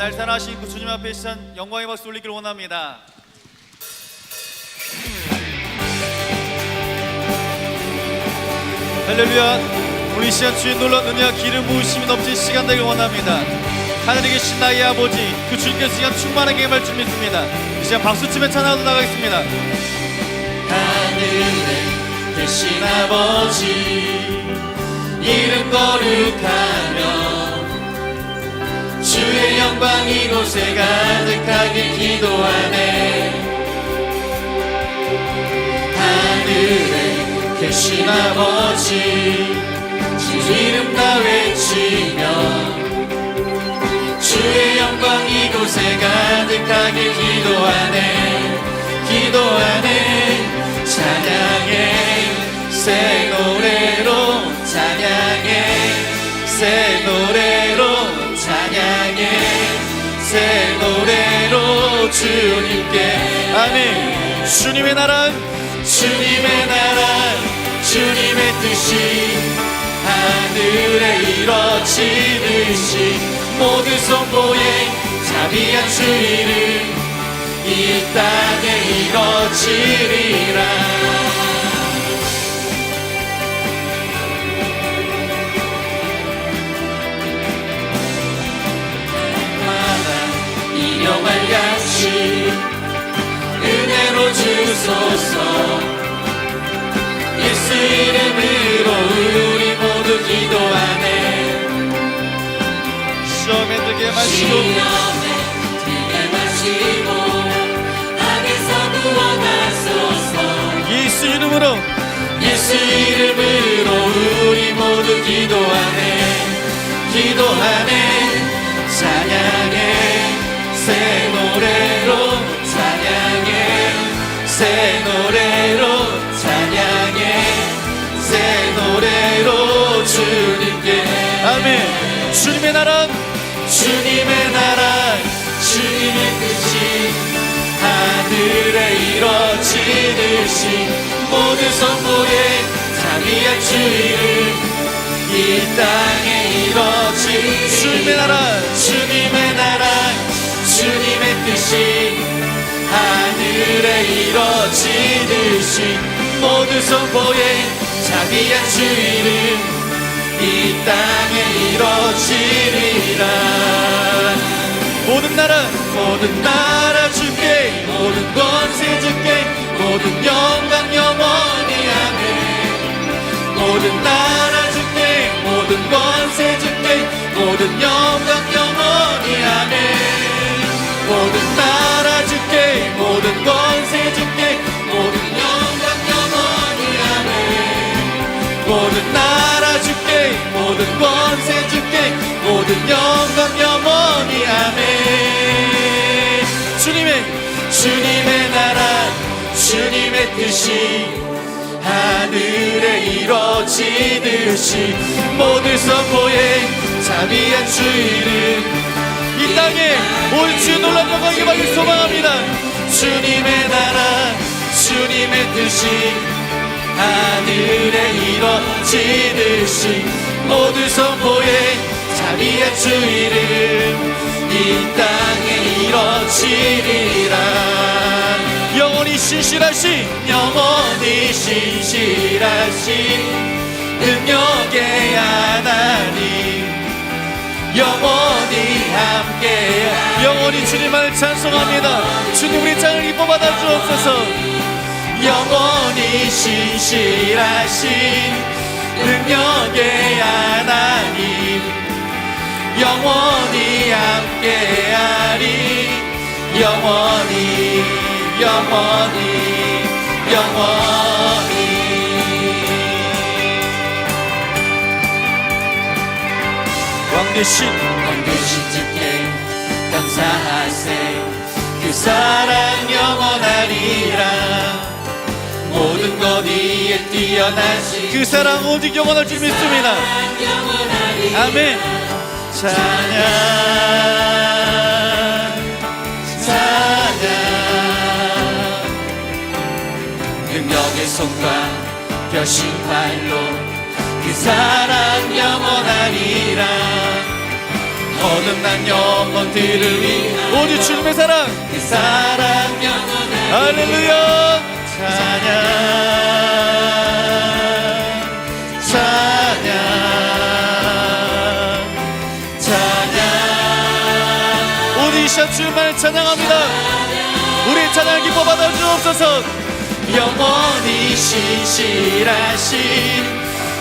날 사랑하신 그 주님 앞에 이 시간 영광의 박수 올리기를 원합니다. 할렐루야 우리 이 시간 주의 놀라운 은혜와 기름 부으심이 넘친 시간 되길 원합니다. 하늘에 계신 나의 아버지 그 주님께서 시간 충만하게 임할 줄 믿습니다. 이 시간 박수치며 찬양하러 나가겠습니다. 하늘에 계신 아버지 이름 거룩하며 주의 영광 이곳에 가득하길 기도하네. 하늘 에 계신 아버지 주 이름 다 외치며 주의 영광 이곳에 가득하길 기도하네 기도하네. 찬양해 새 노래로 찬양해 새 노래로 찬양해 새 노래로 주님께. 아멘. 주님의 나라는 주님의 나라 주님의 뜻이 하늘에 이뤄지듯이 모든 선보에 자비한 주 이름 이 땅에 이뤄지리라 이름으로 예수 이름으로 우리 모두 기도하네. 기도하네. 찬양해 새 노래로 찬양해 새 노래로 찬양해 새 노래로 주님께 아멘. 주님의 나라 이름 이 땅에 이뤄지 주님의 나라. 주님의 나라 주님의 뜻이 하늘에 이뤄지듯이 모든 선보에 자비한 주 이름 이 땅에 이뤄지리라. 모든 나라. 모든 나라 주께 모든 권세 주께 모든 영광 영원히 아멘 모든 나라 주께 모든 권세 주께 모든 영광 영원히 아멘. 모든 나라 주께 모든 권세 주께 모든 영광 영원히 아멘. 모든 나라 주께 모든 권세 주께 모든 영광 영원히 아멘. 주님의 주님의 나라 주님의 뜻이 하늘에 이뤄지듯이 모든 선포에 자비한 주 이름 이 땅에 옳지 놀랍고 강력하게 소망합니다. 주님의 나라 주님의 뜻이 하늘에 이뤄지듯이 모두 선포에 자비의 주 이름 이 땅에 이뤄지리라. 영원히 신실하신 신실하신 능력의 하나님. 영원히 함께 영원히 주님을 찬송합니다. 주님 우리 땅을 기뻐 받아 주옵소서. 영원히 신실하신 능력의 하나님. 영원히 함께 하리. 영원히 영원히 영원히 왕대신 왕 되신 주께 감사하세 그 사랑 영원하리라 모든 것 위에 뛰어나신 그 사랑 오직 영원할 줄 믿습니다. 아멘. 찬양. 찬양. 능력의 손과 벼신 발로 그 사랑 영원하리라. 거듭난 영혼들을 위한 오직 주님의 사랑. 그 사랑 영원하리라. 할렐루야. 찬양 찬양 찬양. 오직 시간 주님만을 찬양합니다. 우리 찬양 기뻐 받아 주옵소서. 영원히 신실하신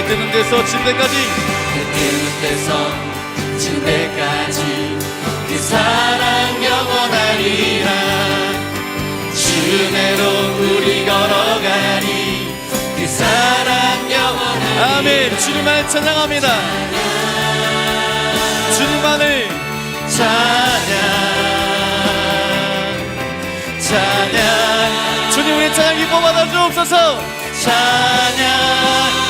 해 뜨는 데서 침대까지. 해 뜨는 데서 침대까지 그 사랑 영원하리라 주내로 우리 걸어가니 그 사랑 영원하리라 아멘. 주님만 찬양합니다. 찬양. 주님만을 찬양. 찬양. 주님 우리 찬양 기뻐 받아주옵소서. 찬양.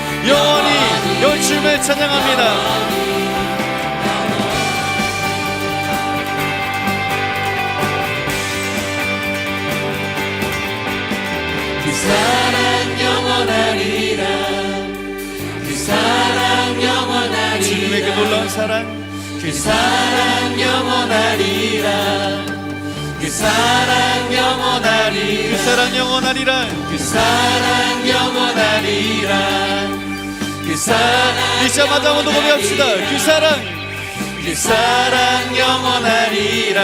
영원히 영원히 주님을 찬양합니다. 그 사랑 영원하리라. 그 사랑 영원하리라. 주님의 그 놀라운 사랑. 그 사랑 영원하리라. 그 사랑 영원하리라. 그 사랑 영원하리라. 그 사랑 영원하리라 그 사랑 이 시간 마다 한번 더 고백합시다. 그 사랑. 그 사랑 영원하리라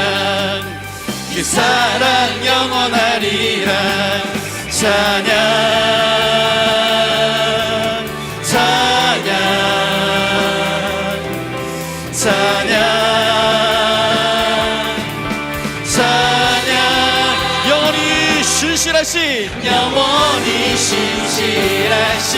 그 사랑 영원하리라 찬양. 찬양. 찬양. 찬양. 영원히 신실하신 영원히 신실하신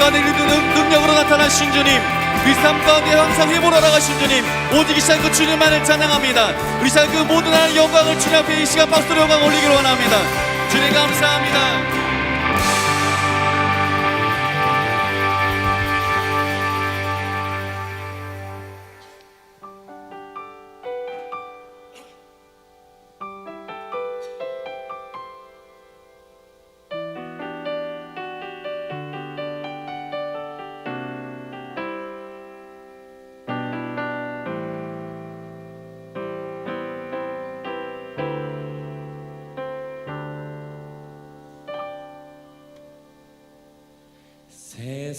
가운데 이루는 능력으로 나타나신 주님. 우리 삶 가운데 항상 회복을 하라가신 주님. 오직 이 시간 그 주님만을 찬양합니다. 우리 시간 그 모든 하나님 영광을 주님 앞에 이 시간 박수로 영광 올리기를 원합니다. 주님 감사합니다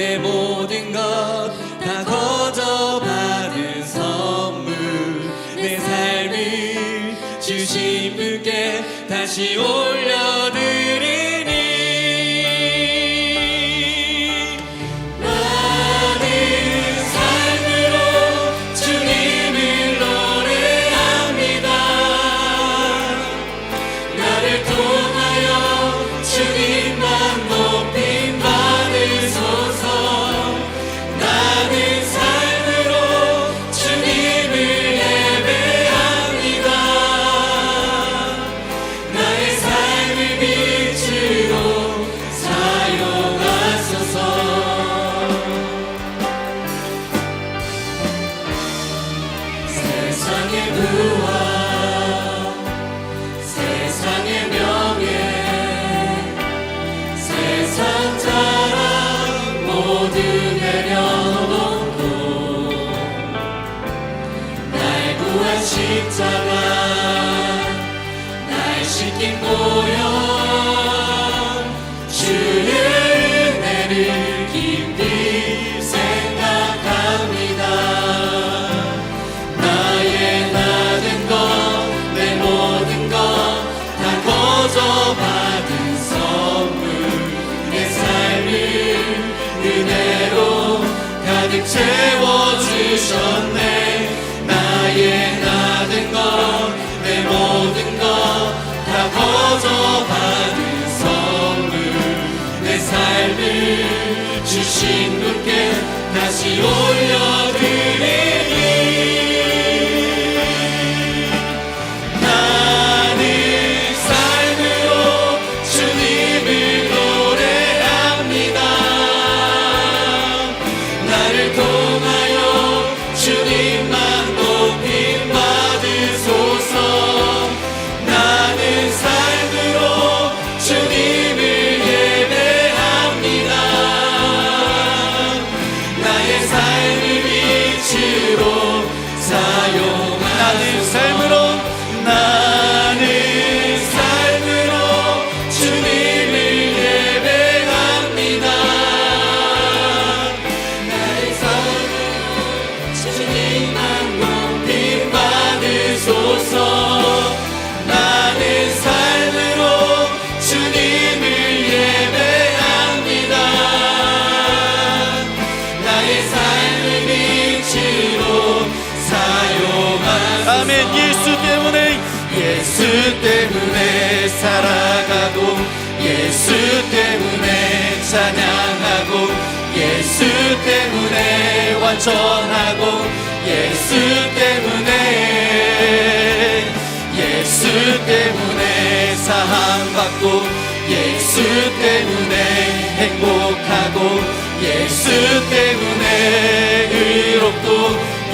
내 모든 것 다 거저 받은 선물. 내 삶을 주신 분께 다시 올려 다 때문에 완전하고 예수 때문에 예수 때문에 사랑받고 예수 때문에 행복하고 예수 때문에 의롭고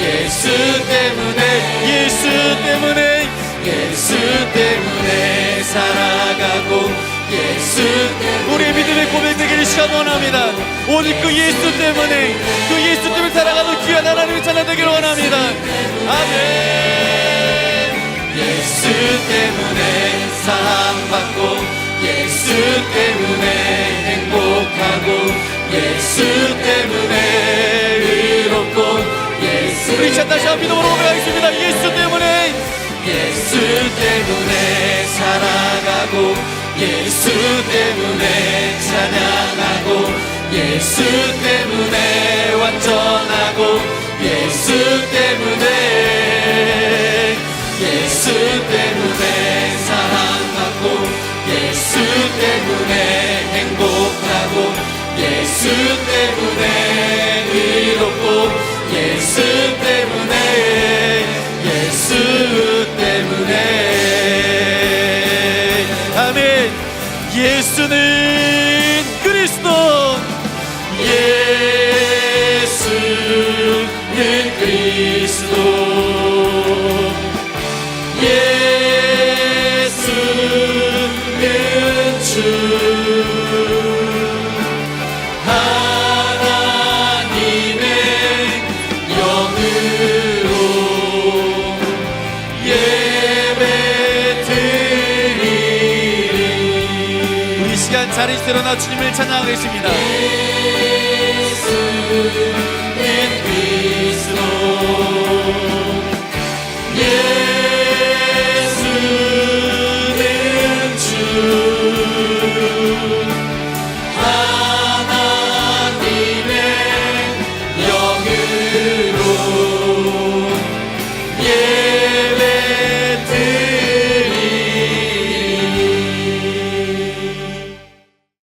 예수 때문에 예수 때문에 예수 때문에 살아가고 예수 우리의 믿음의 고백 되기를 시간 원합니다. 오직 그 예수 때문에 그 예수 때문에 살아가는 귀한 하나님의 찬양 되기를 원합니다. 아멘. 예수 때문에 사랑받고 예수 때문에 행복하고 예수 때문에 의롭고 예수 우리 차 다시 한 믿음으로 고백하겠습니다. 예수 때문에. 예수 때문에 살아가고 예수 때문에 찬양하고 예수 때문에 완전하고 예수 때문에 예수 때문에 사랑받고 예수 때문에 행복하고 예수 때문에 의롭고 예수 예배드리리. 우리 시간 자리에서 일어나 주님을 찬양하겠습니다. 예수 그리스도